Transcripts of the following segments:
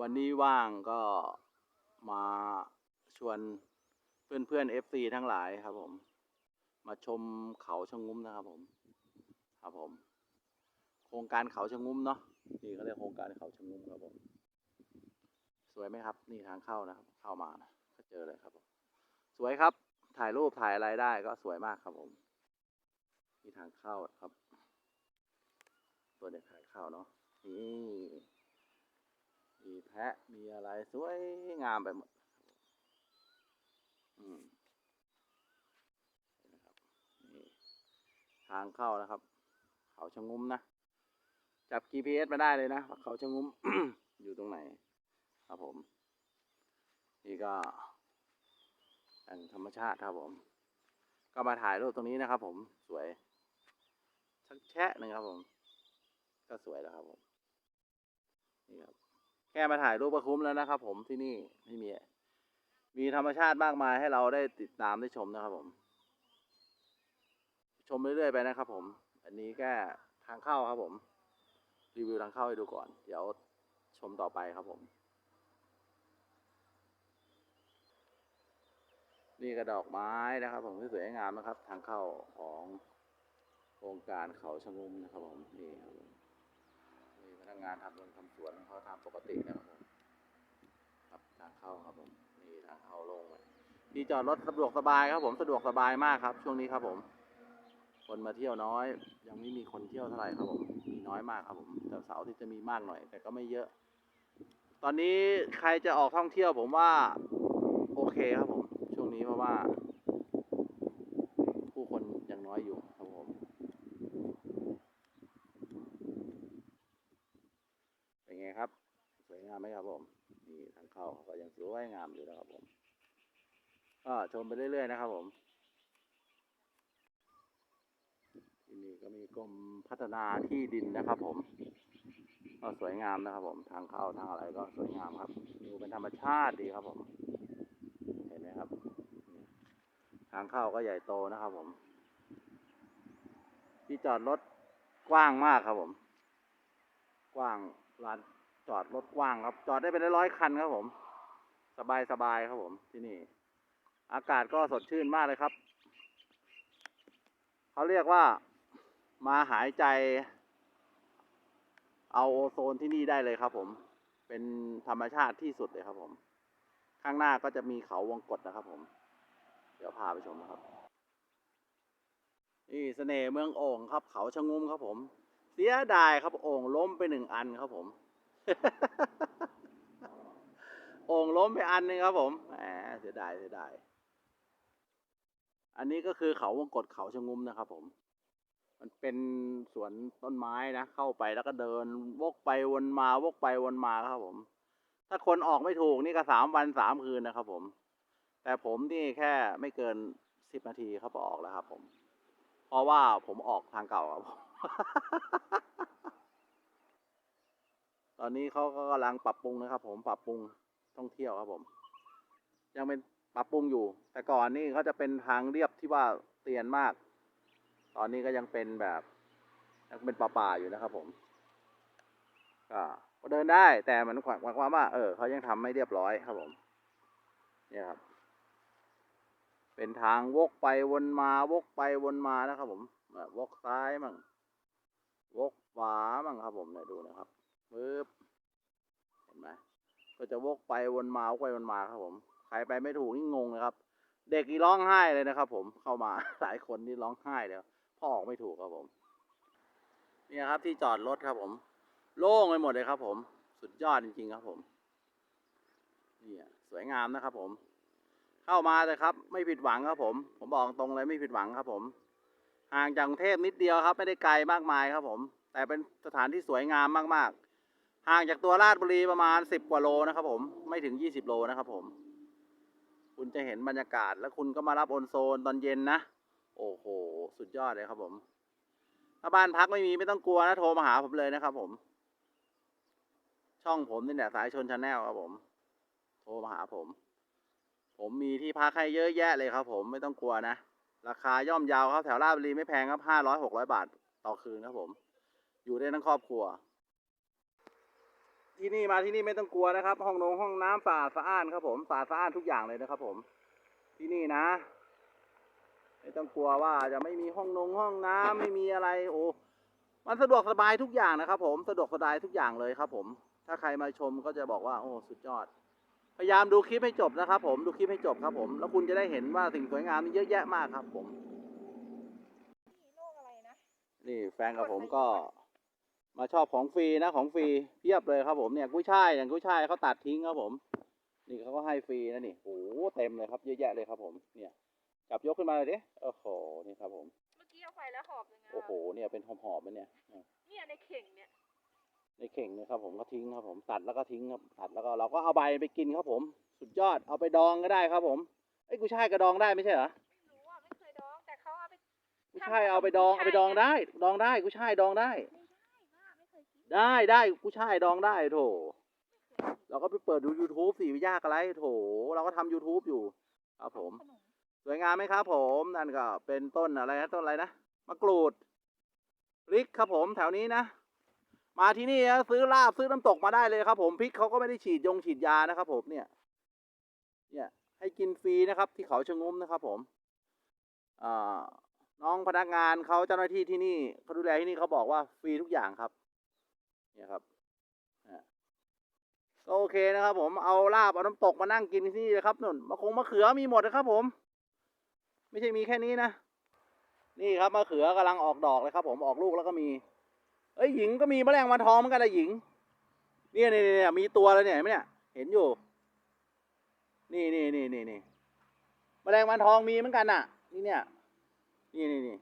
วันนี้ว่างก็มาชวนเพื่อนเพื่อนเอฟซีทั้งหลายครับผม มาชมเขาชะงุ้มนะครับผม ครับผม โครงการเขาชะงุ้มเนาะนี่เขาเรียกโครงการเขาชะงุ้มครับผม สวยไหมครับ นี่ทางเข้านะครับ เข้ามานะก็เจอเลยครับผม สวยครับ ถ่ายรูปถ่ายอะไรได้ก็สวยมากครับผมนี่ทางเข้าครับ ตัวเด็กถ่ายเข้าเนาะนี่ มีแพะมีอะไรสวยงามไปหมดมนี่นะครับนี่ทางเข้านะครับ เขาชะงุ้มนะ จับ GPS มาได้เลยนะว่าเขาชะงุ้ม อยู่ตรงไหน ครับผม นี่ก็แหล่งธรรมชาติครับผม ก็มาถ่ายรูปตรงนี้นะครับผมสวยสักแชะหนึ่งครับผม ก็สวยแล้วครับผม นี่ครับ แค่มาถ่ายรูปก็คุ้มแล้วนะครับ ผมที่นี่ไม่มี มีธรรมชาติมากมายให้เราได้ติดตามได้ชมนะครับผม ชมเรื่อยๆไปนะครับ ผม อันนี้แค่ทางเข้าครับ ผม รีวิวทางเข้าให้ดูก่อน เดี๋ยวชมต่อไปครับผม นี่กระดอกไม้นะครับ ผมที่สวยงามนะครับ ทางเข้าของโครงการเขาชะงุมนะครับ ผมนี่ครับผม นักงานทำสวนทำสวนเขาทำปกตินะครับผมครับทางเข้าครับผมนี่ทางเข้าโล่งเลยที่จอดรถสะดวกสบายครับผมสะดวกสบายมากครับ ช่วงนี้ครับผม คนมาเที่ยวน้อย ยังไม่มีคนเที่ยวเท่าไหร่ครับผมมีน้อยมากครับผมแต่เสาร์อาที่จะมีมากหน่อย แต่ก็ไม่เยอะ ตอนนี้ใครจะออกท่องเที่ยวผมว่า โอเคครับผม ช่วงนี้เพราะว่า ผู้คนยังน้อยอยู่ครับผม เป็นไงครับ สวยงามไหมครับผม นี่ทางเข้าเขาก็ยังส วยงามอยู่นะครับผมก็ชมไปเรื่อยๆนะครับผมที่นี่ก็มีกรมพัฒนาที่ดินนะครับ ผม ก็สวยงามนะครับ ผมทางเข้าทางอะไรก็สวยงามครับดูเป็นธรรมชาติดีครับผม เห็นไหมครับ ทางเข้าก็ใหญ่โตนะครับ ผม ที่จอดรถกว้างมากครับผม กว้างลานจอดรถกว้างครับ จอดได้เป็นร้อยคันครับผม สบายสบายครับผมที่นี่ อากาศก็สดชื่นมากเลยครับ เขาเรียกว่ามาหายใจ เอาโอโซนที่นี่ได้เลยครับผม เป็นธรรมชาติที่สุดเลยครับผม ข้างหน้าก็จะมีเขาวงกฏนะครับผม เดี๋ยวพาไปชมนะครับ นี่เสน่ห์เมืองโอ่งครับ เขาชะงุมครับผม เสียดายครับโอ่งล้มไปหนึ่งอันครับผม โอ่งล้มไปอันหนึงครับผมแหมเสียดายเสียดาย อันนี้ก็คือเขาวงกฏเขาชะงุมนะครับผม มันเป็นสวนต้นไม้นะ เข้าไปแล้วก็เดิน วกไปวนมาวกไปวนมาครับผม ถ้าคนออกไม่ถูกนี่ก็สามวันสามคืนนะครับผม แต่ผมนี่แค่ไม่เกินสิบนาทีครับออกแล้วครับ ผม เพราะว่าผมออกทางเก่าครับผมตอนนี้เขาก็กำลังปรับปรุงนะครับ ผมปรับปรุง ท่องเที่ยวครับผม ยังเป็นปรับปรุงอยู่ แต่ก่อนนี่เขาจะเป็นทางเรียบที่ว่าเตียนมาก ตอนนี้ก็ยังเป็นแบบยังเป็นป่าๆอยู่นะครับผมก็เดินได้แต่มันหมายความว่า เออเขายังทำไม่เรียบร้อยครับผม เนี่ยครับ เป็นทางวกไปวนมาวกไปวนมานะครับ ผมแบบวกซ้ายมั่งวกขวามั่งครับผมเนี่ยดูนะครับปึ๊บ ก็จะวกไปวนมา วกไปวนมาครับผม ใครไปไม่ถูกนี่งงเลยครับ เด็กนี่ร้องไห้เลยนะครับ ผม เข้ามาหลายคนนี่ร้องไห้เลยพ่อออกไม่ถูกครับผม นี่ครับที่จอดรถครับผม โล่งไปหมดเลยครับ ผม สุดยอดจริงๆครับ ผม นี่สวยงามนะครับ ผม เข้ามาเลยครับ ไม่ผิดหวังครับ ผม ผมบอกตรงเลยไม่ผิดหวังครับ ผม ห่างจากกรุงเทพนิดเดียวครับ ไม่ได้ไกลมากมายครับ ผม แต่เป็นสถานที่สวยงามมากๆ ห่างจากตัวราชบุรีประมาณสิบกว่าโลนะครับผมไม่ถึงยี่สิบโลนะครับผม คุณจะเห็นบรรยากาศแล้วคุณก็มารับโอนโซนตอนเย็นนะ โอ้โห สุดยอดเลยครับผม ถ้าบ้านพักไม่มีไม่ต้องกลัวนะโทรมาหาผมเลยนะครับผม ช่องผมนี่แหละสายชนชาแนลครับผม โทรมาหาผม ผมมีที่พักให้เยอะแยะเลยครับผมไม่ต้องกลัวนะ ราคาย่อมเยาวครับแถวลาดบุรีไม่แพงครับห้าร้อยหกร้อยบาทต่อคืนครับผม อยู่ได้ทั้งครอบครัว ที่นี่มาที่นี่ไม่ต้องกลัวนะครับ ห้องนงห้องน้ำสะอาดสะอ้านครับผมสะอาดสะอ้านทุกอย่างเลยนะครับ ผม ที่นี่นะ ไม่ต้องกลัวว่าจะไม่มีห้องนงห้องน้ำไม่มีอะไร โอ้มันสะดวกสบายทุกอย่างนะครับ ผมสะดวกสบายทุกอย่างเลยครับ ผม ถ้าใครมาชมก็จะบอกว่า โอ้สุดยอด พยายามดูคลิปให้จบนะครับ ผมดูคลิปให้จบครับ ผม แล้วคุณจะได้เห็นว่าสิ่งสวยงามมีเยอะแยะมากครับ ผม นี่โรคอะไรนะนี่แฟนกับผมก็ มาชอบของฟรีนะของฟรีเพียบเลยครับผมเนี่ยกุ้ยช่ายอย่างกุ้ยช่ายเขาตัดทิ้งครับผม นี่เขาก็ให้ฟรีนะนี่โอ้โหเต็มเลยครับเยอะแยะเลยครับผมเนี่ยจับยกขึ้นมาเลยดิโอ้โหนี่ครับผมเมื่อกี้เอาไปแล้วหอบยังไงโอ้โหเนี่ยเป็นหอมๆเลยเนี่ยอะเนี่ยในเข่งเนี่ยในเข่งเนะครับผมก็ทิ้งครับผมตัดแล้วก็ทิ้งครับตัดแล้วก็เราก็เอาใบไปกินครับผม สุดยอดเอาไปดองก็ได้ครับผมไอ้ยกุ้ยช่ายกระดองได้ไม่ใช่เหรอไม่รู้อะไม่เคยดองแต่เขาเอาไปกุ้ยช่ายเอาไปดองเอาไปดองได้ ดองได้กุ้ยช่ายดองได้ ได้ได้ได้กูช่ายดองได้โถ เราก็ไปเปิดดู YouTube สิยากอะไรโถ เราก็ทำ YouTube อยู่ ครับผมขนมสวยงามไหมครับผม นั่นก็เป็นต้นอะไรนะต้นอะไรนะ มะกรูดพริกครับผมแถวนี้นะ มาที่นี่นะซื้อลาบซื้อน้ำตกมาได้เลยครับ ผมพริกเขาก็ไม่ได้ฉีดยงฉีดยานะครับ ผมเนี่ย เนี่ย ให้กินฟรีนะครับ ที่เขาชะงุ้มนะครับ ผมอ่าน้องพนักงานเขาเจ้าหน้าที่ที่นี่เขาดูแลที่นี่เขาบอกว่าฟรีทุกอย่างครับ เนี่ยครับอะก็โอเคนะครับ ผมเอาลาบเอาน้ำตกมานั่งกินที่นี่เลยครับนุ่นมะคงมะเขือมีหมดนะครับ ผม ไม่ใช่มีแค่นี้นะนี่ครับมะเขือกำลังออกดอกเลยครับ ผมออกลูกแล้วก็มี เอ้ยหญิงก็มีแมลงวันทองเหมือนกันนะหญิง เนี่ยเนี่ยเนี่ยมีตัวแล้วเนี่ยเห็นไหมเนี่ยเห็นอยู่ นี่นี่นี่นี่นี่แมลงวันทองมีเหมือนกันน่ะ นี่เนี่ย นี่นี่นี่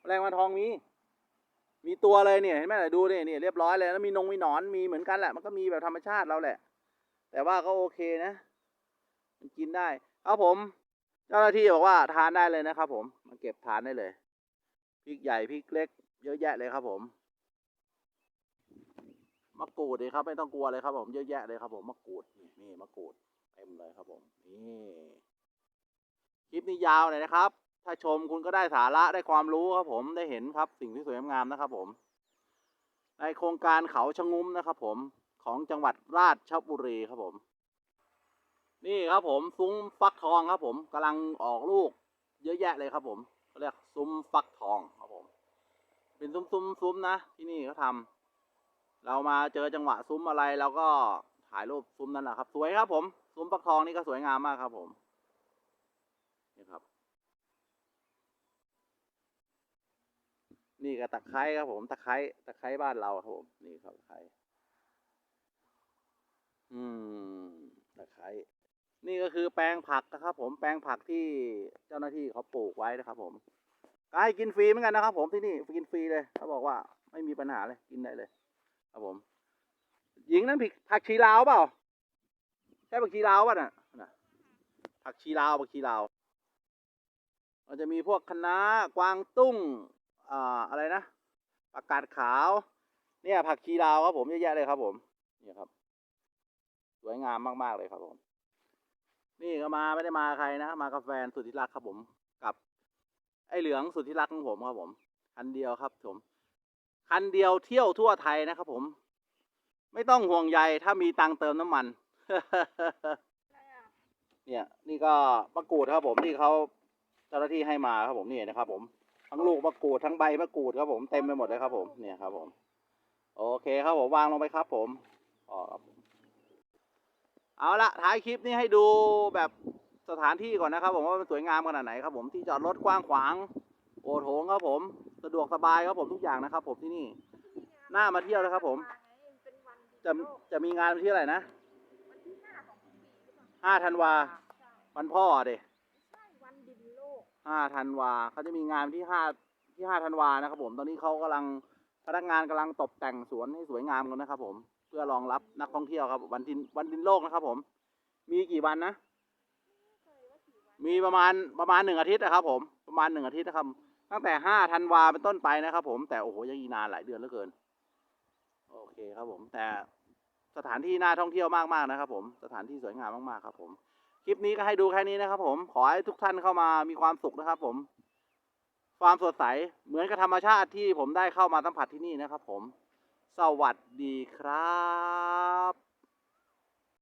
แมลงวันทองมี มีตัวเลยเนี่ยเห็นไหมล่ะดูเนี่ยนี่เรียบร้อยเลยแล้วมีนงมีหนอนมีเหมือนกันแหละมันก็มีแบบธรรมชาติเราแหละ แต่ว่าก็โอเคนะมันกินได้ครับผม เจ้าหน้าที่บอกว่าทานได้เลยนะครับ ผมมาเก็บทานได้เลยพริกใหญ่พริกเล็ก เยอะแยะเลยครับ ผมมะกรูดเลยครับ ไม่ต้องกลัวเลยครับ ผมเยอะแยะเลยครับผมมะกรูดนี่นี่มะกรูดเต็มเลยครับ ผมนี่คลิปนี้ยาวหน่อยนะครับ ถ้าชมคุณก็ได้สาระได้ความรู้ครับผมได้เห็นครับสิ่งที่สวยงามนะครับผม ในโครงการเขาชะงุ้มนะครับผมของจังหวัดราชบุรีครับผม นี่ครับผมซุ้มฟักทองครับ ผมกำลังออกลูก เยอะแยะเลยครับ ผมเขาเรียกซุ้มฟักทองครับผม เป็นซุ้มซุ้มซุ้มนะที่นี่เขาทำเรามาเจอจังหวะซุ้มอะไรเราก็ถ่ายรูปซุ้มนั่นแหละครับ สวยครับ ผมซุ้มฟักทองนี่ก็สวยงามมากครับ ผมนี่ครับ นี่ก็ตะไคร้ครับผมตะไคร้ตะไคร้บ้านเราครับผมนี่ครับตะไคร้อืมตะไคร้นี่ก็คือแปลงผักนะครับ ผมแปลงผักที่เจ้าหน้าที่เขาปลูกไว้นะครับ ผมก็ให้กินฟรีเหมือนกันนะครับ ผมที่นี่กินฟรีเลยเขาบอกว่าไม่มีปัญหาเลยกินได้เลย ครับผม หญิงนั้นผิดผักชีลาวเปล่าใช่ผักชีลาวป่ะน่ะน่ะผักชีลาวผักชีลาวมันจะมีพวกคะน้ากวางตุ้ง อ่าอะไรนะผักกาดขาว เนี่ยผักชีลาวครับผมเยอะแยะเลยครับผมเนี่ยครับ สวยงามมากๆเลยครับผม นี่ก็มาไม่ได้มาใครนะมากับแฟนสุดที่รักครับผมกับ ไอ้เหลืองสุดที่รักของผมครับผม คันเดียวครับผมคันเดียวเที่ยวทั่วไทยนะครับผม ไม่ต้องห่วงใยถ้ามีตังค์เติมน้ำมัน เนี่ย นี่ก็มะกรูดครับผมที่เขาเจ้าหน้าที่ให้มาครับผมนี่นะครับผม ทั้งลูกมะกรูดทั้งใบมะกรูดครับผมเต็มไปหมดเลยครับ ผมเนี่ยครับ ผม โอเคครับผมวางลงไปครับ ผมอ๋อครับผมเอาละท้ายคลิปนี้ให้ดูแบบสถานที่ก่อนนะครับ ผมว่ามันสวยงามขนาดไหนครับ ผมที่จอดรถกว้างขวางโอโถงครับผม สะดวกสบายครับผมทุกอย่างนะครับ ผมที่นี่น่ามาเที่ยวนะครับ ผมเป็นวันดีจะโลกจะมีงานวันที่อะไรนะวันที่ห้าของทุกปีหรือเปล่าห้าธันวาใช่วันพ่อเด็ ใช่วันดินโลก ห้าธันวาเขาจะมีงานที่ห้าที่ห้าธันวานะครับ ผมตอนนี้เขากำลังพนักงานกำลังตกแต่งสวนให้สวยงามกันนะครับ ผมเพื่อรองรับนักท่องเที่ยวครับวันดินวันดินโลกนะครับ ผม มีกี่วันนะมีประมาณประมาณหนึ่งอาทิตย์นะครับ ผมประมาณหนึ่งอาทิตย์นะครับ ตั้งแต่ห้าธันวาเป็นต้นไปนะครับ ผมแต่โอ้โหยังอีนานหลายเดือนเหลือเกิน โอเคครับผม แต่สถานที่น่าท่องเที่ยวมากๆนะครับ ผมสถานที่สวยงามมากๆครับ ผม คลิปนี้ก็ให้ดูแค่นี้นะครับ ผมขอให้ทุกท่านเข้ามามีความสุขนะครับ ผม ความสดใสเหมือนกับธรรมชาติที่ผมได้เข้ามาสัมผัสที่นี่นะครับ ผม สวัสดีครับ